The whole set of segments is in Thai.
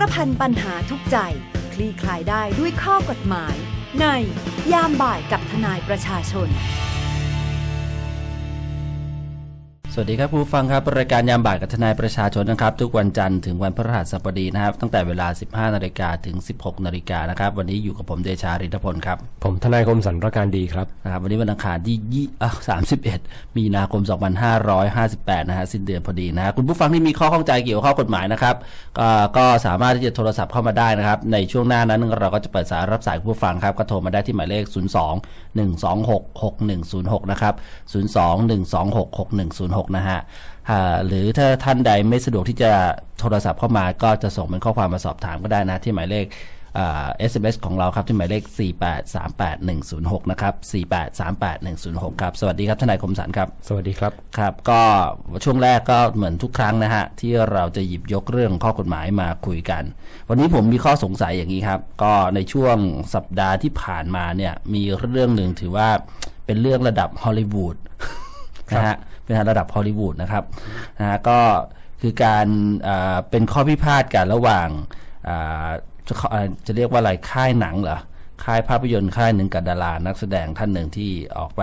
ารพันปัญหาทุกใจ คลี่คลายได้ด้วยข้อกฎหมาย ในยามบ่ายกับทนายประชาชน สวัสดีครับผู้ฟังครับรายการยามบ่ายกับทนายประชาชนนะครับ ทุกวันจันทร์ถึงวันพฤหัสบดีนะครับ ตั้งแต่เวลา 15นาฬิกาถึง 16นาฬิกานะครับ วันนี้อยู่กับผมเดชาริทพลครับ ผมทนายคมสันประการดีครับนะครับวันนี้วันอังคารที่ยี่อะ31มีนาคม 2558 นะฮะสิ้นเดือนพอดีนะฮะคุณผู้ฟังที่มีข้อข้องใจเกี่ยวกับข้อกฎหมายนะครับก็ก็สามารถที่จะโทรศัพท์เข้ามาได้นะครับ ในช่วงหน้านั้นเราก็จะเปิดสายรับสายคุณผู้ฟังครับก็โทรมาได้ที่หมายเลข 02 126 6106 นะครับ 02 126 6106นะฮะอ่าหรือถ้าท่านใดไม่สะดวกที่จะโทรศัพท์เข้ามาก็จะส่งเป็นข้อความมาสอบถามก็ได้นะที่หมายเลขอ่า SMS ของเราครับที่หมายเลข 4838106 นะครับ 4838106 ครับ สวัสดีครับทนายคมสันครับ สวัสดีครับ ครับ ก็ช่วงแรกก็เหมือนทุกครั้งนะฮะ ที่เราจะหยิบยกเรื่องข้อกฎหมายมาคุยกัน วันนี้ผมมีข้อสงสัยอย่างนี้ครับ ก็ในช่วงสัปดาห์ที่ผ่านมาเนี่ย มีเรื่องหนึ่งถือว่าเป็นเรื่องระดับฮอลลีวูดนะฮะ เป็นระดับฮอลลีวูดนะครับนะฮะก็คือการอ่าเป็นข้อพิพาทกันระหว่างอ่าจะเขาอ่าจะเรียกว่าอะไรค่ายหนังเหรอค่ายภาพยนตร์ค่ายหนึ่งกับดารานักแสดงท่านหนึ่งที่ออกไป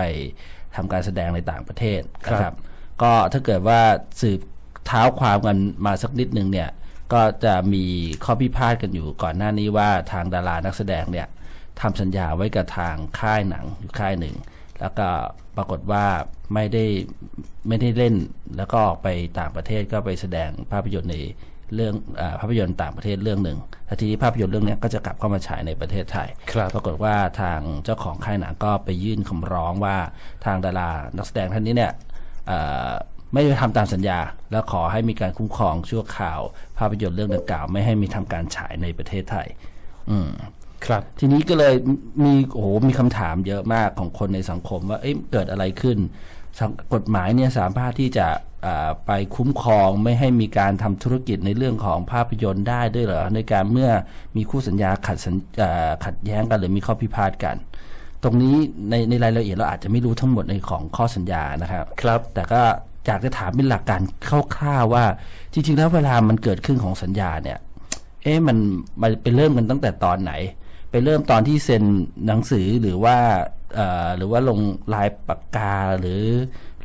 ทำการแสดงในต่างประเทศนะครับ ก็ถ้าเกิดว่าสืบเท้าความกันมาสักนิดหนึ่งเนี่ยก็จะมีข้อพิพาทกันอยู่ก่อนหน้านี้ว่าทางดารานักแสดงเนี่ยทำสัญญาไว้กับทางค่ายหนังอยู่ค่ายหนึ่ง แล้วก็ปรากฏว่าไม่ได้ไม่ได้เล่น แล้วก็ออกไปต่างประเทศก็ไปแสดงภาพยนตร์ในเรื่องอาภาพยนตร์ต่างประเทศเรื่องหนึ่งแล้วทีนี้ภาพยนตร์เรื่องเนี้ยก็จะกลับเข้ามาฉายในประเทศไทยครับปรากฏว่าทางเจ้าของค่ายหนังก็ไปยื่นคำร้องว่าทางดารานักแสดงท่านนี้เนี่ยเอ่อไม่ได้ทำตามสัญญา แล้วขอให้มีการคุ้มครองชั่วคราว ภาพยนตร์เรื่องดังกล่าว ไม่ให้มีทำการฉายในประเทศไทย อืม ครับ ทีนี้ก็เลยมีโอ้โหมีคำถามเยอะมากของคนในสังคมว่าเอ๊ะเกิดอะไรขึ้นสังกฎหมายเนี่ยสามารถที่จะอ่าไปคุ้มครองไม่ให้มีการทำธุรกิจในเรื่องของภาพยนตร์ได้ด้วยเหรอในการเมื่อมีคู่สัญญาขัดสัญอ่าขัดแย้งกันหรือมีข้อพิพาทกัน ตรงนี้ในในรายละเอียดเราอาจจะไม่รู้ทั้งหมดในของข้อสัญญานะครับ ครับ แต่ก็อยากจะถามเป็นหลักการคร่าวๆว่า จริงๆแล้วเวลามันเกิดขึ้นของสัญญาเนี่ย เอ๊ะมันมันไปเริ่มกันตั้งแต่ตอนไหน ไปเริ่มตอนที่เซ็นหนังสือหรือว่าเอ่อหรือว่าลงลายปากกาหรือ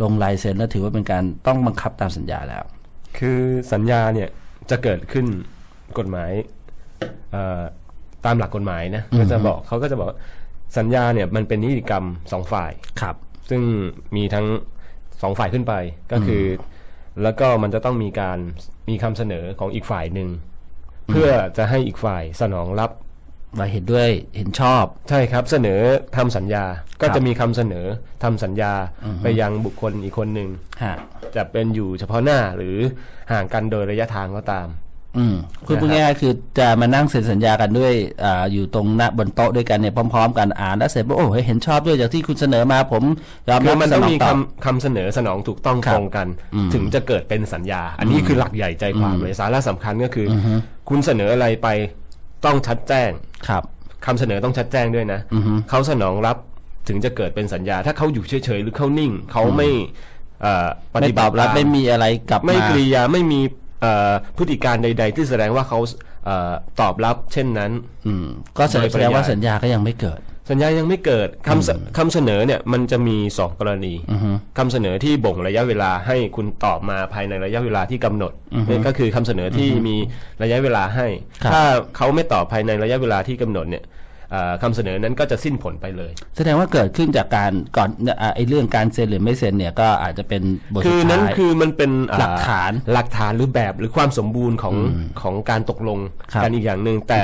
ลงลายเซ็นแล้วถือว่าเป็นการต้องบังคับตามสัญญาแล้ว คือสัญญาเนี่ยจะเกิดขึ้นกฎหมายเอ่อตามหลักกฎหมายนะก็จะบอกเขาก็จะบอกว่าสัญญาเนี่ยมันเป็นนิติกรรมสองฝ่ายครับ ซึ่งมีทั้งสองฝ่ายขึ้นไปก็คือ แล้วก็มันจะต้องมีการมีคำเสนอของอีกฝ่ายหนึ่งเพื่อจะให้อีกฝ่ายสนองรับ ว่าเห็นด้วยเห็นชอบ ใช่ครับเสนอทำสัญญาก็ครับจะมีคำเสนอทำสัญญาไปยังบุคคลอีกคนหนึ่งฮะจะเป็นอยู่เฉพาะหน้าหรือห่างกันโดยระยะทางก็ตาม อืมคือพูดง่ายๆคือจะมานั่งเซ็นสัญญากันด้วยอ่าอยู่ตรงหน้าบนโต๊ะด้วยกันเนี่ยพร้อมๆ กันอ่านแล้วเสร็จปุ๊บโอ้เฮ้ยเห็นชอบด้วยจากที่คุณเสนอมาผมยอมคืรัอบมันต้องมีสนคำบคำเสนอสนองถูกต้องครัตบรงกันอืมถึงจะเกิดเป็นสัญญา อันนี้คือหลักใหญ่ใจความเลยสาระสำคัญก็คืออคุณเสนออะไรไป ต้องชัดแจ้งครับคำเสนอต้องชัดแจ้งด้วยนะอือฮึเขาสนองรับถึงจะเกิดเป็นสัญญา ถ้าเขาอยู่เฉยๆหรือเขานิ่ง เขาไม่เอ่อปไม่ฏิตบัอติบรับตาไม่มีอะไรกลับไม่มากริยาไม่มีเอ่อพฤติการใด ๆ ที่แสดงว่าเขาเอ่อตอบรับเช่นนั้นอืมก็แสดงโดยปริยายว่าสัญญาก็ยังไม่เกิด สัญญายังไม่เกิดคำเสคำเสนอเนี่ยมันจะมีสองกรณีคำเสนอที่บ่งระยะเวลาให้คุณตอบมาภายในระยะเวลาที่กำหนดนี่ก็คือคำเสนอที่มีระยะเวลาให้ครับถ้าเขาไม่ตอบภายในระยะเวลาที่กำหนดเนี่ยเอ่อคำเสนอนั้นก็จะสิ้นผลไปเลย แสดงว่าเกิดขึ้นจากการก่อนอ่าไอ้เรื่องการเซ็นหรือไม่เซ็นเนี่ยก็อาจจะเป็นบทคืสุอดนั้นท้ายคือมันเป็นอ่หลักฐานหลักฐานหรือแบบหรือความสมบูรณ์ของของการตกลงครับกันอีกอย่างหนึ่งแต่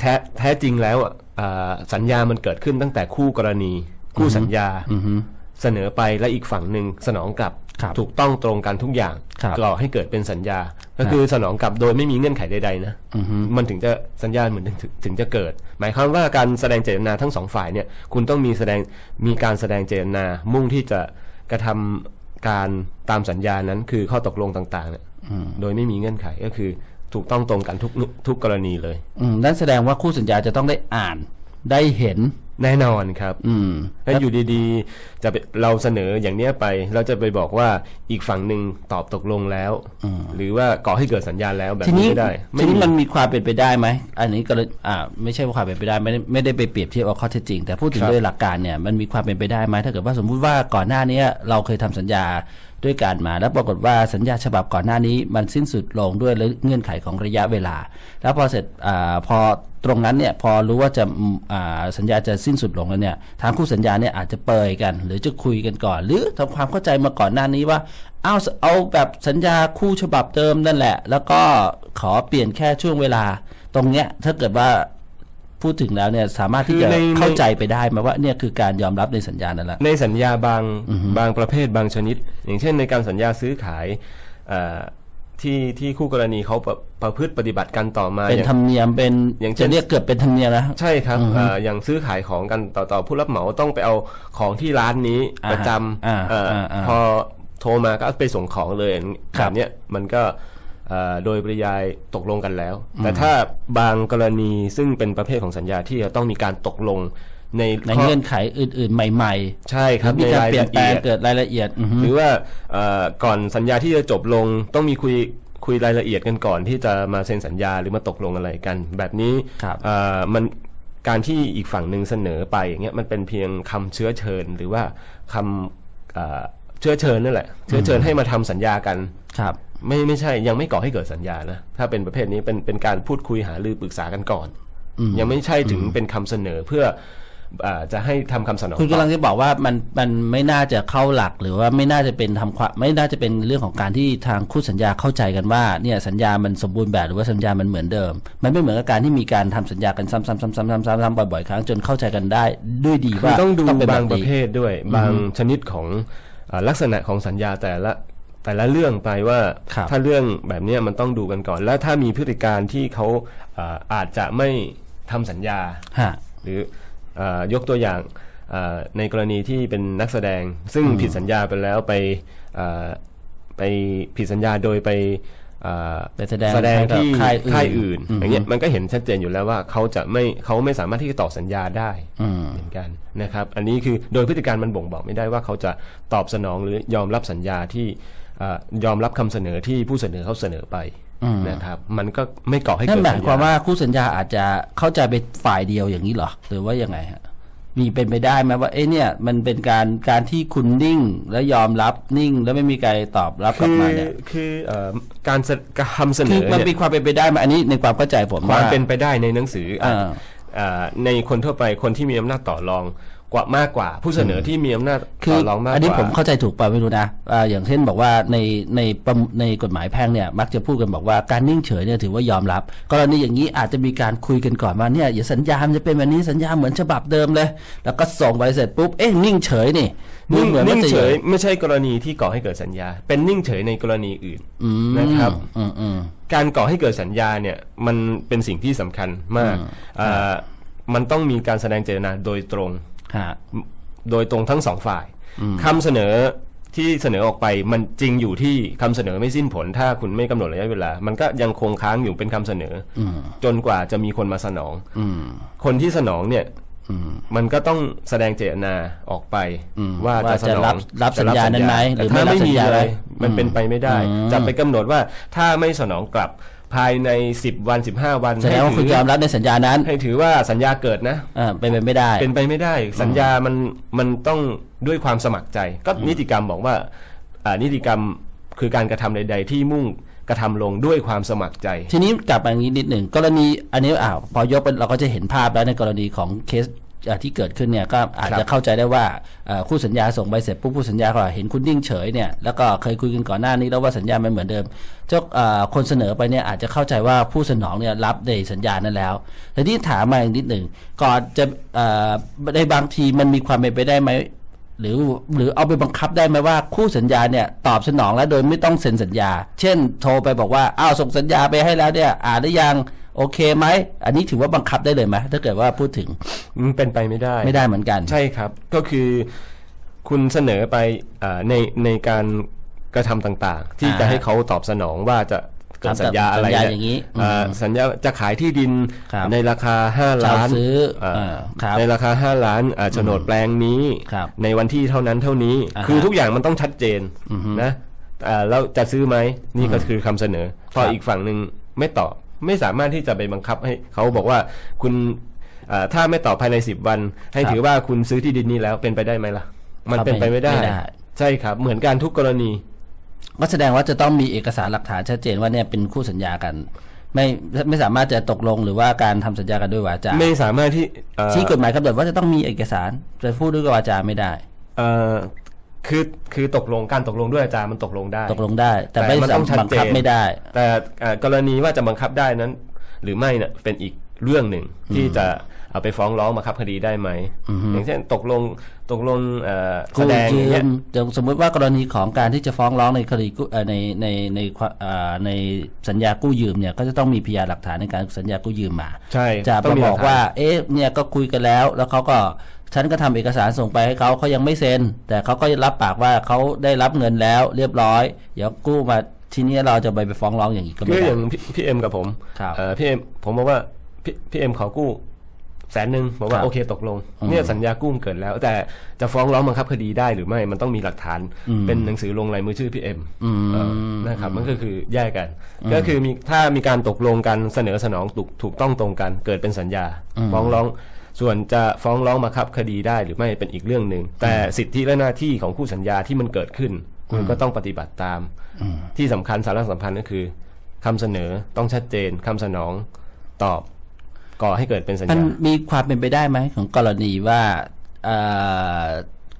แท้แท้จริงแล้วอะอ่าสัญญามันเกิดขึ้นตั้งแต่คู่กรณี คู่สัญญาเสนอไปและอีกฝั่งหนึ่งสนองกลับ ครับถูกต้องตรงกันทุกอย่างครับก่อให้เกิดเป็นสัญญา ก็คือสนองกลับโดยไม่มีเงื่อนไขใดๆนะอือฮึ มันถึงจะสัญญาเหมือนถึงถึงจะเกิด หมายความว่าการแสดงเจตนาทั้งสองฝ่ายเนี่ย คุณต้องมีแสดงมีการแสดงเจตนา มุ่งที่จะกระทำการตามสัญญานั้นคือข้อตกลงต่างๆเนี่ยโดยไม่มีเงื่อนไขก็คือ ถูกต้องตรงกันทุกทุกกรณีเลย อืมนั่นแสดงว่าคู่สัญญาจะต้องได้อ่านได้เห็นแน่นอนครับ อืมถ้าอยู่ดีๆ จะไปเราเสนออย่างเนี้ยไป เราจะไปบอกว่าอีกฝั่งหนึ่งตอบตกลงแล้ว หรือว่าก่อให้เกิดสัญญาณแล้วแบบทีนี้นี้ไม่ได้ทีนี้ไมันมีความเป็นไปได้ไหม อันนี้ก็เลยอ่าไม่ใช่ว่าความเป็นไปได้ไม่ได้ไม่ได้ไปเปรียบเทียบเอาข้อเท็จจริง แต่พูดถึงครับโดยหลักการเนี่ยมันมีความเป็นไปได้ไหมถ้าเกิดว่าสมมุติว่าก่อนหน้านี้เราเคยทำสัญญา ด้วยกันมาแล้วปรากฏว่าสัญญาฉบับก่อนหน้านี้มันสิ้นสุดลงด้วยเงื่อนไขของระยะเวลา แล้วพอเสร็จอพอตรงนั้นเนี่ยพอรู้ว่าจะาสัญญาจะสิ้นสุดลงแล้วเนี่ยทางคู่สัญญาเนี่ยอาจจะเปรยกัน หรือจะคุยกันก่อน หรือทำความเข้าใจมาก่อนหน้านี้ว่าเอาเอาแบบสัญญาคู่ฉบับเดิมนั่นแหละ แล้วก็ขอเปลี่ยนแค่ช่วงเวลาตรงเนี้ยถ้าเกิดว่า พูดถึงแล้วเนี่ยสามารถที่คือจะในเข้าใจไปได้ไหมว่าเนี่ยคือการยอมรับในสัญญานั่นแหละ ในสัญญาบางบางประเภทบางชนิด อย่างเช่นในการสัญญาซื้อขายเอ่อที่ที่คู่กรณีเขาประประพฤติปฏิบัติกันต่อมาเป็นอย่าง ธรรมเนียมเป็นอย่างเช่น จะเรียกเกือบเป็นธรรมเนียมแล้วใช่ครับเอ่ออย่างซื้อขายของกันต่อต่อผู้รับเหมาต้องไปเอาของที่ร้านนี้อ่าประจอ่าำเอ่ออาอ่าพอโทรมาก็ไปส่งของเลยคแบรับบเนี้ยมันก็เอ่อ โดยปริยายตกลงกันแล้ว แต่ถ้าบางกรณีซึ่งเป็นประเภทของสัญญาที่จะต้องมีการตกลงในในข้อเงื่อนไขอื่น ๆ ใหม่ใช่ๆครับมีในการรายเปลี่ยนละแปลเอีงยดเกิดรายละเอียดอือฮึหรือว่าเอ่อก่อนสัญญาที่จะจบลงต้องมีคุยคุยรายละเอียดกันก่อนที่จะมาเซ็นสัญญาหรือมาตกลงอะไรกัน แบบนี้ครับเอ่อมันการที่อีกฝั่งหนึ่งเสนอไปอย่างเงี้ยมันเป็นเพียงคำเชื้อเชิญ หรือว่าคำเอ่อเชื้อเชิญนั่นแหละ เชื้อเชิญให้มาทำสัญญากันครับ ไม่ไม่ใช่ยังไม่ก่อให้เกิดสัญญานะถ้าเป็นประเภทนี้เป็นเป็นการพูดคุยหารือปรึกษากันก่อน ยังไม่ใช่ถึงเป็นคำเสนอเพื่ออาจะให้ทำคำสนองคุณตอบกำลังจะบอกว่ามันมันไม่น่าจะเข้าหลักหรือว่าไม่น่าจะเป็นทำความไม่น่าจะเป็นเรื่องของการที่ทางคู่สัญญาเข้าใจกันว่าเนี่ยสัญญามันสมบูรณ์แบบหรือว่าสัญญามันเหมือนเดิม มันไม่เหมือนกับการที่มีการทำสัญญากันซ้ำๆๆๆๆๆบ่อยๆครั้งจนเข้าใจกันได้ด้วยดีคือว่าต้องดูเป็นบางนี้ประเภทด้วย บางชนิดของเอ่อลักษณะของสัญญาแต่ละ แต่ละเรื่องไปว่าครับถ้าเรื่องแบบเนี้ยมันต้องดูกันก่อน แล้วถ้ามีพฤติการที่เขาเอ่ออาจจะไม่ทำสัญญาฮะหรือเออยกตัวอย่างเอ่อในกรณีที่เป็นนักแสดง ซึ่งผิดสัญญาไปแล้วไปเอ่อไปผิดสัญญาโดยไปเอ่อไปแสดงแสดงให้กับที่ค่ายอื่นค่ายอื่นอืมอย่างเงี้ยมันก็เห็นชัดเจนอยู่แล้วว่าเขาจะไม่เขาไม่สามารถที่จะต่อสัญญาได้อืมเหมือนกันนะครับ อันนี้คือโดยพฤติการมันบ่งบอกไม่ได้ว่าเขาจะตอบสนองหรือยอมรับสัญญาที่เอ่อ ยอมรับคำเสนอที่ผู้เสนอเขาเสนอไปอืมนะครับ มันก็ไม่ก่อให้นั่เกินดหมายสัญความญาว่าคู่สัญญาอาจจะเข้าใจเป็นฝ่ายเดียวอย่างนี้เหรอหรือว่ายังไงฮะมีเป็นไปได้ไหมว่าเอ้เนี่ย มันเป็นการการที่คุณนิ่งและยอมรับนิ่ง แล้วไม่มีใครตอบรับกลับมาเนี่ยคือเอ่อการเสคำเสนคืออมันเนี่ยมีความเป็นไปได้ไหมอันนี้ในความเข้าใจผมความว่าเป็นไปได้ในหนังสืออะอ่าอ่าในคนทั่วไปคนที่มีอำนาจต่อรอง กว่ามากกว่า ผู้เสนอที่มีอำนาจคืต่ออรองมากกว่าอันนี้ผมเข้าใจถูกป่ะไม่รู้นะอ่าอย่างเช่นบอกว่าในในประมในกฎหมายแพ่งเนี่ยมักจะพูดกันบอกว่าการนิ่งเฉยเนี่ยถือว่ายอมรับ กรณีอย่างนี้อาจจะมีการคุยกันก่อนว่าเนี่ยอย่าสัญญามันจะเป็นแบบนี้สัญญาเหมือนฉบับเดิมเลย แล้วก็ส่งไปเสร็จปุ๊บเอ๊ะนิ่งเฉยนี่นิ่งเหมือนนิ่ว่างจะเฉยไม่ใช่กรณีที่ก่อให้เกิดสัญญา เป็นนิ่งเฉยในกรณีอื่นอืมนะครับอืมอืมการก่อให้เกิดสัญญาเนี่ยมันเป็นสิ่งที่สำคัญมากอ่ามันต้องมีการแสดงเจตนาโดยตรงฮะ โดยตรงทั้งสองฝ่ายคำเสนอที่เสนอออกไปมันจริงอยู่ที่คำเสนอไม่สิ้นผล ถ้าคุณไม่กำหนดระยะเวลา มันก็ยังคงค้างอยู่เป็นคำเสนออจนกว่าจะมีคนมาสนองอืมคนที่สนองเนี่ยอืมมันก็ต้องแสดงเจตนาออกไปอืมว่าว่าจะสจะนองรับรับสัญญานั้นไหมหรือแต่ถ้าไม่รับไม่มีสัญญาเลยไหมมันเป็นไปไม่ได้อืมจะไปกำหนดว่าถ้าไม่สนองกลับ ภายใน 10 วัน 15 วันแสดงว่าคุณยอมรับในสัญญานั้น ให้ถือว่าสัญญาเกิดนะอ่าเป็นไปไม่ได้ เป็นไปไม่ได้ สัญญามันมันต้องด้วยความสมัครใจ ก็นิติกรรมบอกว่าอ่านิติกรรมคือการกระทำใด ๆ ที่มุ่งกระทำลงด้วยความสมัครใจ ทีนี้กลับมาอย่างนี้นิดหนึ่งกรณีอันนี้อ่าพอยกเป็นเราก็จะเห็นภาพแล้วในกรณีของเคสอ่า ที่เกิดขึ้นเนี่ยก็อาจครับจะเข้าใจได้ว่าอ่าคู่สัญญาส่งใบเสร็จปุ๊บคู่สัญญาก็เห็นคุณนิ่งเฉยเนี่ยแล้วก็เคยคุยกันก่อนหน้านี้แล้วว่าสัญญามันเหมือนเดิมเจ้าอ่าคนเสนอไปเนี่ยอาจจะเข้าใจว่าผู้สนองเนี่ยรับในสัญญานั้นแล้วแต่ที่ถามมาอีกนิดหนึ่งก่อนจะอ่าในบางทีมันมีความเป็นไปได้ไหมหรือหรือเอาไปบังคับได้ไหมว่าคู่สัญญาเนี่ยตอบสนองแล้วโดยไม่ต้องเซ็นสัญญา เช่น โทรไปบอกว่าอ้าวส่งสัญญาไปให้แล้วเนี่ยอ่านได้ยัง โอเคไหม อันนี้ถือว่าบังคับได้เลยไหมถ้าเกิดว่าพูดถึงมันเป็นไปไม่ได้ไม่ได้เหมือนกัน ใช่ครับ ก็คือคุณเสนอไปอ่าในในการกระทำต่างๆ ที่อ่าจะให้เขาตอบสนองว่าจะเกิดสัญญาอะไรสัญญาเนี่อย่างนี้เอ่ออืมสัญญาจะขายที่ดินครับในราคาห้าเช่าล้านซื้อเอ่อเออครับในราคาห้าล้านอ่าโฉนดแปลงนี้ครับในวันที่เท่านั้นเท่านี้อ่าฮะคือทุกอย่างมันต้องชัดเจนอือฮึนะอ่าแล้วจะซื้อไหมนี่ก็คือคำเสนอ พอครับอีกฝั่งหนึ่งไม่ตอบ ไม่สามารถที่จะไปบังคับให้เขาบอกว่าคุณอ่าถ้าไม่ตอบภายในสิบวัน ให้ครับถือว่าคุณซื้อที่ดินนี้แล้วเป็นไปได้ไหมล่ะ มันครับเป็นไปไม่ได้ ไม่ได้ ใช่ครับ เหมือนกันทุกกรณี ก็แสดงว่าจะต้องมีเอกสารหลักฐานชัดเจนว่าเนี่ยเป็นคู่สัญญากัน ไม่ไม่สามารถจะตกลงหรือว่าการทำสัญญากันด้วยวาจาไม่สามารถที่เอ่อ ที่กฎหมายกำหนดว่าจะต้องมีเอกสารจะพูดด้วยวาจาไม่ได้ เอ่อ คือคือตกลงการตกลงด้วยอาจารย์มันตกลงได้ ตกลงได้ แต่แต่ไม่มันสาต้องชัดบังคับเจนไม่ได้ แต่เอ่อกรณีว่าจะบังคับได้นั้น หรือไม่เนี่ยเป็นอีกเรื่องหนึ่งที่จะเอาไปฟ้องร้องบังคับคดีได้ไหมอย่างเช่นตกลงตกลงเอ่อแสกู้ดงอยืย่างเงี้ยมอย่างสมมุติว่ากรณีของการที่จะฟ้องร้องในคดีกู้เอ่อในในในความอ่าในสัญญากู้ยืมเนี่ยก็จะต้องมีพยานหลักฐานในการสัญญากู้ยืมมา ใช่จะต้มามีบอกหลัฐนว่า เอ๊ะเนี่ยก็คุยกันแล้ว แล้วเขาก็ ฉันก็ทำเอกสารส่งไปให้เขาเขายังไม่เซ็น แต่เขาก็รับปากว่าเขาได้รับเงินแล้วเรียบร้อย เดี๋ยวกู้มาทีนี้เราจะไปไปฟ้องร้องอย่างนี้ก็คืไม่ออได้ย่างพี่พี่เอ็มกับผมครับเอ่อพี่เอ็มผมบอกว่าพี่พี่เอ็มขอกู้แสนหนึ่งบอกคว่ารับโอเคตกลงอืมเนี่ยสัญญากู้มันเกิดแล้ว แต่จะฟ้องร้องบังคับคดีได้หรือไม่มันต้องมีหลักฐานอืมเป็นหนังสือลงลายมือชื่อพี่เอ็มอืมเอ่อนะครับมันก็คือแยกกัน ก็คือมีถ้ามีการตกลงกันเสนอสนองถูกถูกต้องตรงกัน เกิดเป็นสัญญาอืมฟ้องร้อง ส่วนจะฟ้องร้องบังคับคดีได้หรือไม่เป็นอีกเรื่องหนึ่งแต่สิทธิและหน้าที่ของคู่สัญญาที่มันเกิดขึ้น คุณก็ต้องปฏิบัติตามอืมที่สำคัญสาระสำคัญก็คือคำเสนอต้องชัดเจนคำสนองตอบก่อให้เกิดเป็นสัญมันญามีความเป็นไปได้ไหมของกรณีว่าเอ่อ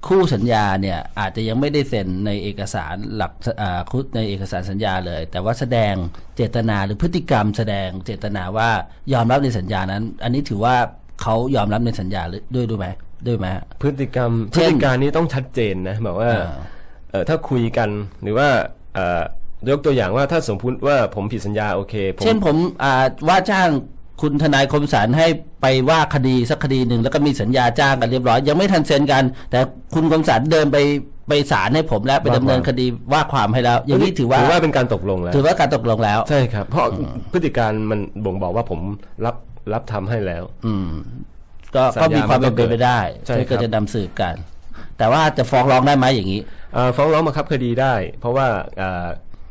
คู่สัญญาเนี่ยอาจจะยังไม่ได้เซ็นในเอกสารหลักอ่าคุในเอกสารสัญญาเลย แต่ว่าแสดงเจตนาหรือพฤติกรรมแสดงเจตนาว่ายอมรับในสัญญานั้น อันนี้ถือว่า เขายอมรับในสัญญาหรือด้วยด้วยไหมด้วยไหมฮะพฤติกรรมพเช่ฤนติการนี้ต้องชัดเจนนะแบบว่าอ่าเออถ้าคุยกันหรือว่าเอ่อยกตัวอย่างว่าถ้าสมมุติว่าผมผิดสัญญาโอเคผมเช่นผมอ่าว่าจ้างคุณทนายคมสารให้ไปว่าคดีสักคดีหนึ่งแล้วก็มีสัญญาจ้างกันเรียบร้อย ยังไม่ทันเซ็นกัน แต่คุณคมสารเดินไปไปศาลให้ผมแล้วไปดำเนินคดีว่าความให้แล้ว อย่างนี้ถือว่าถือว่าเป็นการตกลงแล้ว ถือว่าการตกลงแล้ว ใช่ครับ เพราะพฤติการมันบ่งบอกว่าผมรับ รับทำให้แล้ว อืม ก็สัญก็ญามีความมันก็เป็นไปได้ใช่ที่ก็ครับจะนำสืบกัน แต่ว่าจะฟ้องร้องได้ไหมอย่างนี้เอ่อฟ้องร้องบังคับคดีได้ เพราะว่าเอ่อ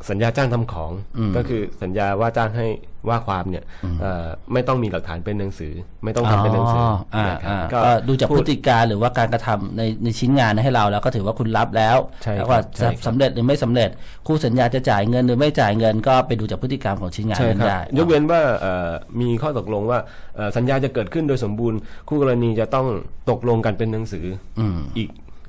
สัญญาจ้างทำของอืมก็คือสัญญาว่าจ้างให้ว่าความเนี่ยเอ่อไม่ต้องมีหลักฐานเป็นหนังสือ ไม่ต้องทำเป็นหนังสืออ่านะครับอ่าก็ก็ดูจากพูพฤติการหรือว่าการกระทำในในชิ้นงานให้เราแล้วก็ถือว่าคุณรับแล้วใช่ครับแล้วว่าใช่ครับสำเร็จหรือไม่สำเร็จ คู่สัญญาจะจ่ายเงินหรือไม่จ่ายเงิน ก็ไปดูจากพฤติกรรมของชิ้นงานใช่นั้นครับได้ยกเว้นว่าเอ่อมีข้อตกลงว่าเอ่อสัญญาจะเกิดขึ้นโดยสมบูรณ์ คู่กรณีจะต้องตกลงกันเป็นหนังสืออืมอีก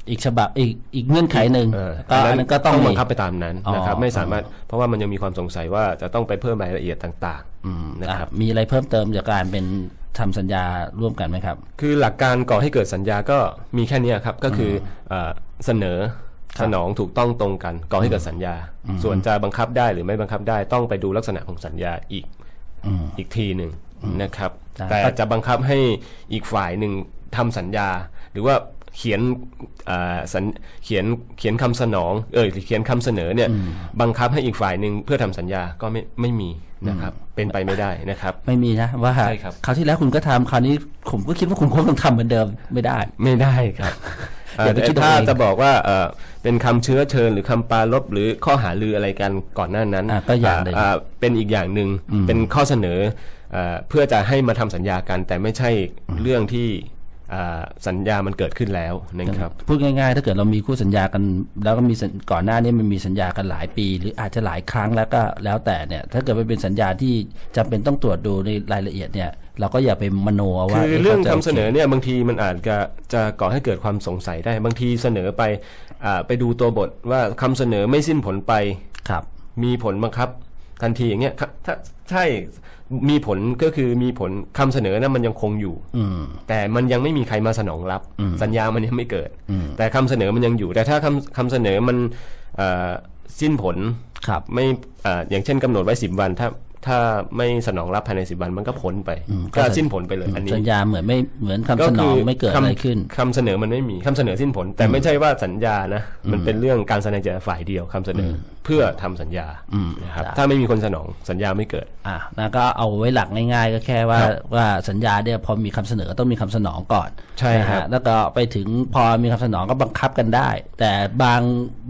อีกฉบับอีกอีกเงื่อนไขหนึ่งเอ่อก็อันนั้นก็ต้องบัมีงคับไปตามนั้นนะครับอ๋อไม่สามารถเพราะว่ามันยังมีความสงสัยว่าจะต้องไปเพิ่มรายละเอียดต่างอืมนะอะครับมีอะไรเพิ่มเติมจากการเป็นทำสัญญาร่วมกันไหมครับๆคือหลักการก่อให้เกิดสัญญาก็มีแค่เนี้ยครับก็คือเอ่อเสนอครับสนองถูกต้องตรงกันก่อให้เกิดสัญญา ส่วนจะบังคับได้หรือไม่บังคับได้ต้องไปดูลักษณะของสัญญาอีกอืมอีกทีหนึ่งนะครับได้แต่จะบังคับให้อีกฝ่ายหนึ่งทำสัญญา หรือว่า เขียนอ่าสัญเขียนเขียนคำสนองเออเขียนคำเสนอเนี่ยบังคับให้อีกฝ่ายหนึ่งเพื่อทำสัญญาก็ไม่ไม่มีนะครับเป็นไปไม่ได้นะครับ ไม่มีนะว่าใช่ครับคราวที่แล้วคุณก็ทำคราวนี้ผมก็คิดว่าคุณคงต้องทำเหมือนเดิมไม่ได้ ไม่ได้ครับอย่าไปคิดเอาถ้าเองจะบอกว่าเอ่อเป็นคำเชื้อเชิญหรือคำปรารบหรือข้อหาลืออะไรกันก่อนหน้านั้นอะก็อย่างหนึ่งอ่าเป็นอีกอย่างหนึ่งเป็นข้อเสนอเอ่อเพื่อจะให้มาทำสัญญากันแต่ไม่ใช่เรื่องที่อ่า สัญญามันเกิดขึ้นแล้วนะครับพูดง่ายๆ ถ้าเกิดเรามีคู่สัญญากัน แล้วก็มีสัญก่อนหน้านี้มันมีสัญญากันหลายปี หรืออาจจะหลายครั้งแล้วก็แล้วแต่เนี่ยถ้าเกิดมันเป็นสัญญาที่จำเป็นต้องตรวจดูในรายละเอียดเนี่ยเราก็อย่าไปมโนเอาว่าคือเรื่องขาจะคำเสนอเนี่ยบางทีมันอาจจะจะก่อให้เกิดความสงสัยได้บางทีเสนอไปอ่าไปดูตัวบทว่าคำเสนอไม่สิ้นผลไปครับมีผลบังคับ ทันทีอย่างเงี้ยครับถ้าใช่มีผลก็คือมีผลคำเสนอนั้นมันยังคงอยู่ อืมแต่มันยังไม่มีใครมาสนองรับอืมสัญญามันยังไม่เกิดอืมแต่คำเสนอมันยังอยู่ แต่ถ้าคำคำเสนอมันเอ่อสิ้นผลครับไม่อ่าอย่างเช่นกำหนดไว้สิบวันถ้าถ้าไม่สนองรับภายในสิบวันมันก็พ้นไปอืมก็สิ้นผลไปเลยอันนี้สัญญาเหมือนไม่เหมือนคำสนองไม่เกิดคำอะไรขึ้นคำเสนอมันไม่มีคำเสนอสิ้นผล แต่ไม่ใช่ว่าสัญญานะมันเป็นเรื่องการแสดงเจตนาฝ่ายเดียวคำเสนออเพื่อทำสัญญาอืมนะครับครับถ้าไม่มีคนสนองสัญญาไม่เกิด อะนะก็เอาไว้หลักง่ายๆ ก็แค่ว่าครับว่าสัญญาเนี่ยพอมีคำเสนอต้องมีคำสนองก่อนใช่ครับนะฮะแล้วก็ไปถึงพอมีคำสนองก็บังคับกันได้ แต่บาง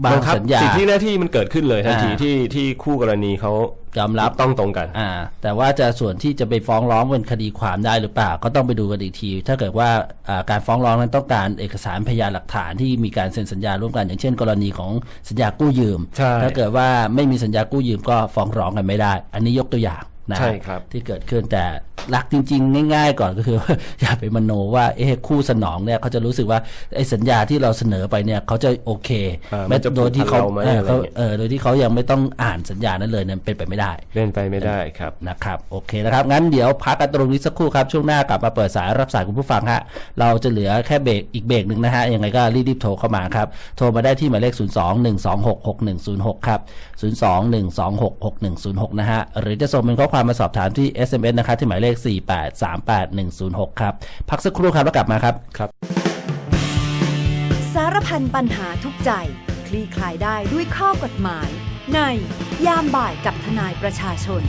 บางบังคับสัญญาสิทธิหน้าที่มันเกิดขึ้นเลยทันทีอ่าที่ที่คู่กรณีเขายอมรับต้องตรงกัน อ่า แต่ว่าจะส่วนที่จะไปฟ้องร้องเป็นคดีความได้หรือเปล่า ก็ต้องไปดูกันอีกที ถ้าเกิดว่าอ่าการฟ้องร้องนั้นต้องการเอกสารพยานหลักฐานที่มีการเซ็นสัญญาร่วมกัน อย่างเช่น กรณีของสัญญากู้ยืมใช่ถ้าเกิดว่าไม่มีสัญญากู้ยืมก็ฟ้องร้องกันไม่ได้ อันนี้ยกตัวอย่าง นะใช่ครับที่เกิดขึ้นแต่หลักจริง ๆ ง่าย ๆ ก่อนก็คือ อย่าไปมโนว่าเอ๊ะคู่สนองเนี่ยเขาจะรู้สึกว่าไอ้สัญญาที่เราเสนอไปเนี่ยเขาจะโอเคอ่ามันจะโดยที่เขาผูกพันเราไหมเอออะไรเขาเงี้ยเออโดยที่เขายังไม่ต้องอ่านสัญญานั้นเลยเนี่ยเป็นไปไม่ได้เล่นไปไม่ได้ครับนะครับโอเคนะครับงั้นเดี๋ยวพักกันตรงนี้สักครู่ครับช่วงหน้ากลับมาเปิดสายรับสายคุณผู้ฟังฮะเราจะเหลือแค่เบรกอีกเบรกหนึ่งนะฮะยังไงก็รีบๆโทรเข้ามาครับโทรมาได้ที่หมายเลข 0 2 1 2 6 6 1 0 6 ครับ 0 2 1 2 6 6 1 0 6 นะฮะหรือจะส่งเป็นข้อความมาสอบถามที่ SMS นะครับที่หมายเลข 4 8 3 8 1 0 6 ครับ พักสักครู่ครับแล้วกลับมาครับครับ สารพันปัญหาทุกใจ คลี่คลายได้ด้วยข้อกฎหมาย ในยามบ่ายกับทนายประชาชน